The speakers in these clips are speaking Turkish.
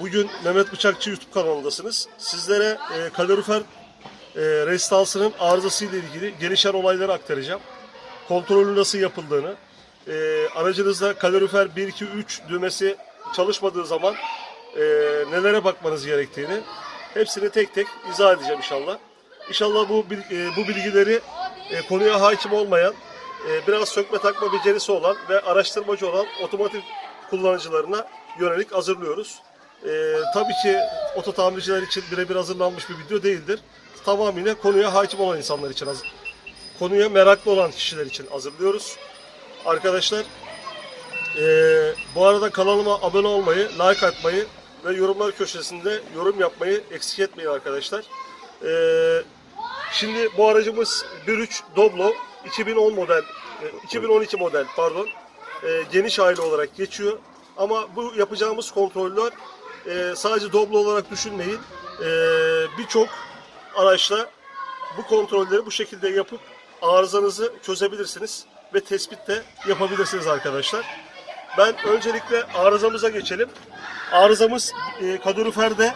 Bugün Mehmet Bıçakçı YouTube kanalındasınız. Sizlere e, kalorifer e, restansının arızası ile ilgili gelişen olayları aktaracağım. Kontrolü nasıl yapıldığını, e, aracınızda kalorifer 1, 2, 3 düğmesi çalışmadığı zaman e, nelere bakmanız gerektiğini hepsini tek tek izah edeceğim inşallah. İnşallah bu e, bu bilgileri e, konuya hakim olmayan, e, biraz sökme takma becerisi olan ve araştırmacı olan otomotiv kullanıcılarına yönelik hazırlıyoruz. E, tabii ki oto tamirciler için birebir hazırlanmış bir video değildir. Tamamıyla konuya hakim olan insanlar için. Konuya meraklı olan kişiler için hazırlıyoruz. Arkadaşlar e, bu arada kanalıma abone olmayı, like atmayı ve yorumlar köşesinde yorum yapmayı eksik etmeyin arkadaşlar. E, şimdi bu aracımız 1.3 Doblo 2010 model, e, 2012 model pardon. E, geniş aile olarak geçiyor. Ama bu yapacağımız kontroller e, sadece Doblo olarak düşünmeyin. E, Birçok araçla bu kontrolleri bu şekilde yapıp arızanızı çözebilirsiniz ve tespit de yapabilirsiniz arkadaşlar. Ben öncelikle arızamıza geçelim. Arızamız e, kaloriferde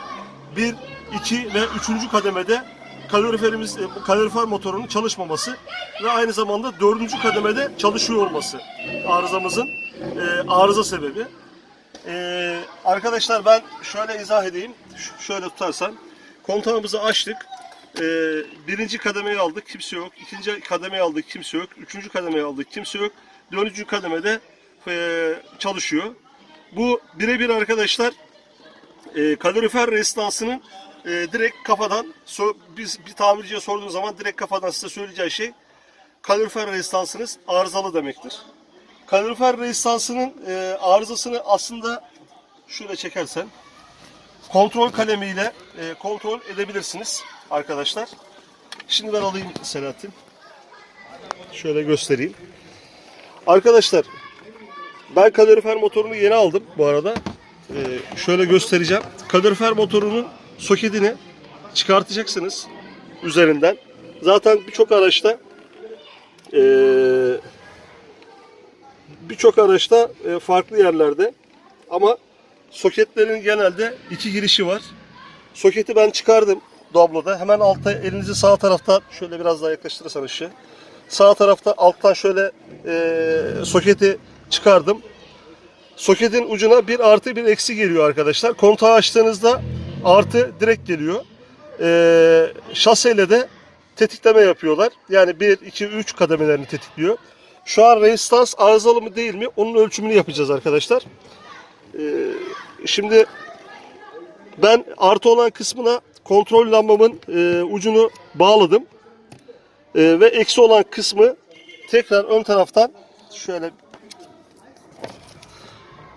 1, 2 ve 3. kademede kaloriferimiz, e, kalorifer motorunun çalışmaması ve aynı zamanda 4. kademede çalışıyor olması arızamızın e, arıza sebebi. E, arkadaşlar ben şöyle izah edeyim. Ş- şöyle tutarsan kontağımızı açtık. E, birinci kademeyi aldık kimse yok. İkinci kademeyi aldık kimse yok. Üçüncü kademeyi aldık kimse yok. Dördüncü kademede e, çalışıyor. Bu birebir arkadaşlar e, kalorifer resistansının e, direkt kafadan so- biz bir tamirciye sorduğunuz zaman direkt kafadan size söyleyeceği şey kalorifer resistansınız arızalı demektir. Kalorifer resistansının e, arızasını aslında şöyle çekersen kontrol kalemiyle e, kontrol edebilirsiniz arkadaşlar. Şimdi ben alayım Selahattin. Şöyle göstereyim. Arkadaşlar ben kalorifer motorunu yeni aldım bu arada. Ee, şöyle göstereceğim. Kalorifer motorunun soketini çıkartacaksınız üzerinden. Zaten birçok araçta ee, birçok araçta e, farklı yerlerde ama soketlerin genelde iki girişi var. Soketi ben çıkardım Doblo'da. Hemen altta elinizi sağ taraftan şöyle biraz daha yaklaştırırsan ışığı. Sağ tarafta alttan şöyle e, soketi çıkardım. Soketin ucuna bir artı bir eksi geliyor arkadaşlar. Kontağı açtığınızda artı direkt geliyor. E, şaseyle de tetikleme yapıyorlar. Yani 1, 2, 3 kademelerini tetikliyor. Şu an resistans arızalı mı değil mi? Onun ölçümünü yapacağız arkadaşlar. E, şimdi ben artı olan kısmına kontrol lambamın e, ucunu bağladım. E, ve eksi olan kısmı tekrar ön taraftan şöyle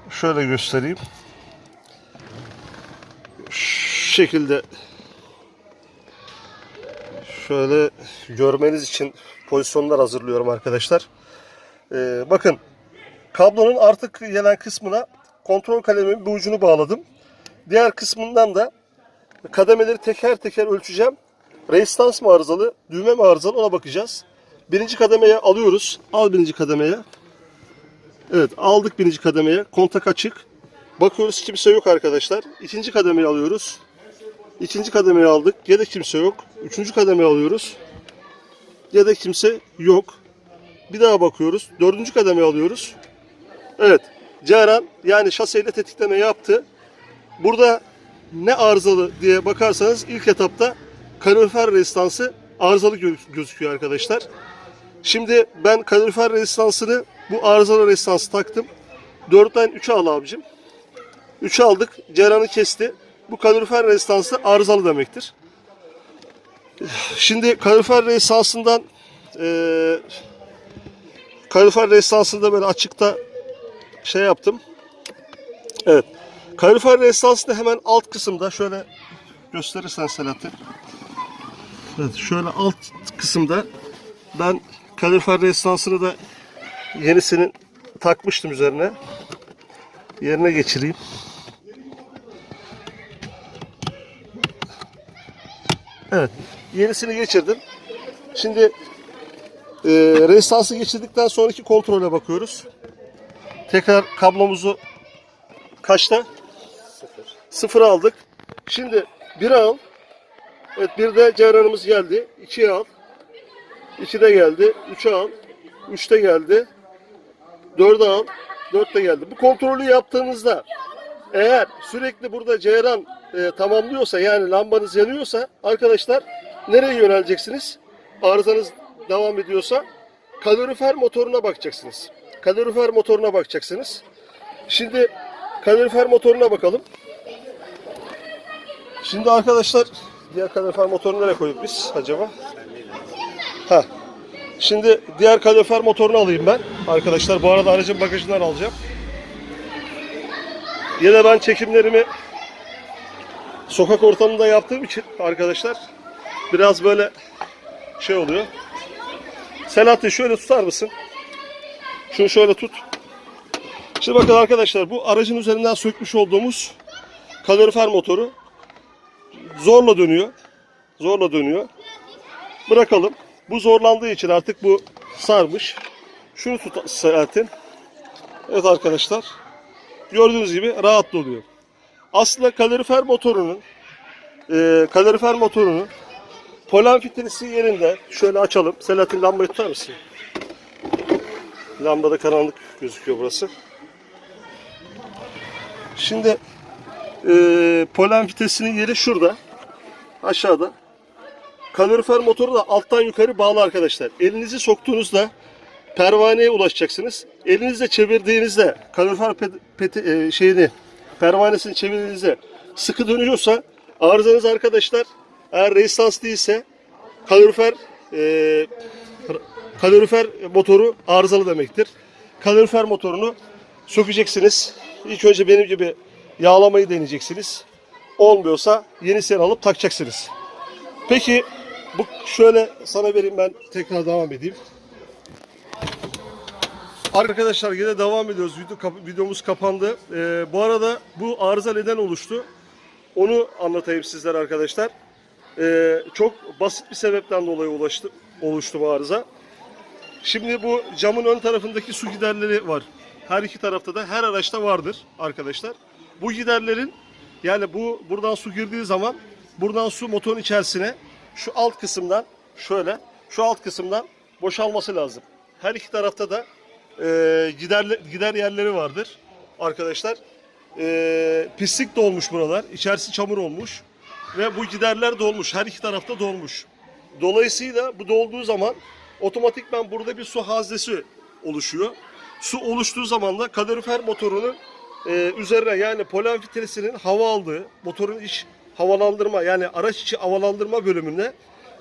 şöyle göstereyim. Şu şekilde şöyle görmeniz için pozisyonlar hazırlıyorum arkadaşlar. E, bakın kablonun artık gelen kısmına kontrol kalemimin bir ucunu bağladım. Diğer kısmından da kademeleri teker teker ölçeceğim. Resistans mı arızalı, düğme mi arızalı ona bakacağız. Birinci kademeye alıyoruz. Al birinci kademeye. Evet aldık birinci kademeye. Kontak açık. Bakıyoruz kimse yok arkadaşlar. İkinci kademeyi alıyoruz. İkinci kademeyi aldık. Da kimse yok. Üçüncü kademeyi alıyoruz. Da kimse yok. Bir daha bakıyoruz. Dördüncü kademeyi alıyoruz. Evet. Ceyran yani şaseyle tetikleme yaptı. Burada ne arızalı diye bakarsanız ilk etapta kalorifer rezistansı arızalı gö- gözüküyor arkadaşlar. Şimdi ben kalorifer rezistansını bu arızalı rezistansı taktım. 4'ten 3'e al abicim. 3'e aldık. Ceyranı kesti. Bu kalorifer rezistansı arızalı demektir. Şimdi kalorifer rezistansından eee kalorifer rezistansında böyle açıkta şey yaptım. Evet. Kalorifer resistansında hemen alt kısımda şöyle gösterirsen Selahattin. Evet şöyle alt kısımda ben kalorifer resistansını da yenisinin takmıştım üzerine. Yerine geçireyim. Evet. Yenisini geçirdim. Şimdi e, resistansı geçirdikten sonraki kontrole bakıyoruz. Tekrar kablomuzu kaçta? Sıfır aldık. Şimdi bir al. Evet bir de ceyranımız geldi. İkiye al. İki de geldi. Üçe al. Üçte geldi. Dörde al. Dörtte geldi. Bu kontrolü yaptığınızda eğer sürekli burada ceyran e, tamamlıyorsa yani lambanız yanıyorsa arkadaşlar nereye yöneleceksiniz? Arızanız devam ediyorsa kalorifer motoruna bakacaksınız. Kalorifer motoruna bakacaksınız. Şimdi kalorifer motoruna bakalım. Şimdi arkadaşlar diğer kalorifer motorunu nereye koyduk biz acaba? Ha. Şimdi diğer kalorifer motorunu alayım ben. Arkadaşlar bu arada aracın bagajından alacağım. Yine ben çekimlerimi sokak ortamında yaptığım için arkadaşlar biraz böyle şey oluyor. Selahattin şöyle tutar mısın? Şunu şöyle tut. Şimdi bakın arkadaşlar bu aracın üzerinden sökmüş olduğumuz kalorifer motoru zorla dönüyor. Zorla dönüyor. Bırakalım. Bu zorlandığı için artık bu sarmış. Şunu tut Selahattin. Evet arkadaşlar. Gördüğünüz gibi rahat doluyor. Aslında kalorifer motorunun e, kalorifer motorunun polen filtresi yerinde şöyle açalım. Selahattin lambayı tutar mısın? Lambada karanlık gözüküyor burası. Şimdi e, polen fitesinin yeri şurada. Aşağıda. Kalorifer motoru da alttan yukarı bağlı arkadaşlar. Elinizi soktuğunuzda pervaneye ulaşacaksınız. Elinizle çevirdiğinizde kalorifer pet- peti- e, şeyini pervanesini çevirdiğinizde sıkı dönüyorsa arızanız arkadaşlar eğer resistans değilse kalorifer e, kalorifer motoru arızalı demektir. Kalorifer motorunu sökeceksiniz. İlk önce benim gibi yağlamayı deneyeceksiniz. Olmuyorsa yenisini alıp takacaksınız. Peki bu şöyle sana vereyim ben tekrar devam edeyim. Arkadaşlar yine devam ediyoruz. Video, kap- videomuz kapandı. Ee, bu arada bu arıza neden oluştu? Onu anlatayım sizlere arkadaşlar. Ee, çok basit bir sebepten dolayı ulaştı, oluştu bu arıza. Şimdi bu camın ön tarafındaki su giderleri var. Her iki tarafta da her araçta vardır arkadaşlar. Bu giderlerin yani bu buradan su girdiği zaman buradan su motorun içerisine şu alt kısımdan şöyle şu alt kısımdan boşalması lazım. Her iki tarafta da e, gider gider yerleri vardır arkadaşlar. E, pislik dolmuş buralar. İçerisi çamur olmuş ve bu giderler dolmuş. Her iki tarafta dolmuş. Dolayısıyla bu dolduğu zaman otomatikman burada bir su haznesi oluşuyor. Su oluştuğu zaman da kalorifer motorunun e, üzerine yani polen filtresinin hava aldığı motorun iç havalandırma yani araç içi havalandırma bölümüne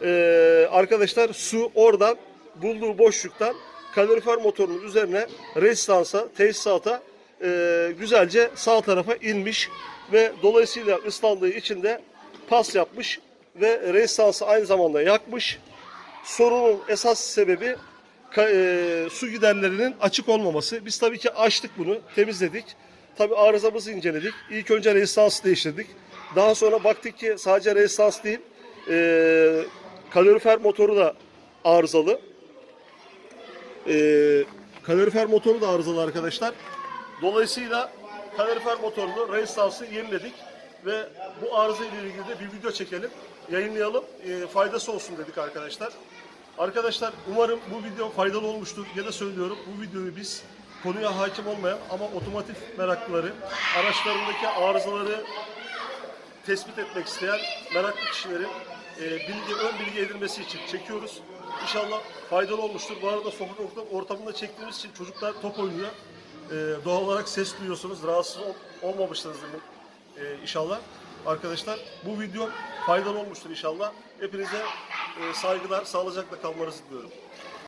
e, arkadaşlar su oradan bulduğu boşluktan kalorifer motorunun üzerine rezistansa, tesisata e, güzelce sağ tarafa inmiş ve dolayısıyla ıslandığı için de pas yapmış ve rezistansı aynı zamanda yakmış. Sorunun esas sebebi e, su giderlerinin açık olmaması. Biz tabii ki açtık bunu, temizledik. Tabii arızamızı inceledik. İlk önce rezistansı değiştirdik. Daha sonra baktık ki sadece rezistans değil, e, kalorifer motoru da arızalı. E, kalorifer motoru da arızalı arkadaşlar. Dolayısıyla kalorifer motorunu, rezistansı yeniledik ve bu arıza ile ilgili de bir video çekelim, yayınlayalım, e, faydası olsun dedik arkadaşlar. Arkadaşlar umarım bu video faydalı olmuştur. Ya da söylüyorum bu videoyu biz konuya hakim olmayan ama otomotiv meraklıları, araçlarındaki arızaları tespit etmek isteyen meraklı kişilerin e, bilgi, ön bilgi edinmesi için çekiyoruz. İnşallah faydalı olmuştur. Bu arada sokak ortam- ortamında çektiğimiz için çocuklar top oynuyor. E, doğal olarak ses duyuyorsunuz. Rahatsız ol- olmamışsınızdır e, inşallah. Arkadaşlar bu video faydalı olmuştur inşallah. Hepinize e, saygılar, sağlıcakla kalmanızı diliyorum.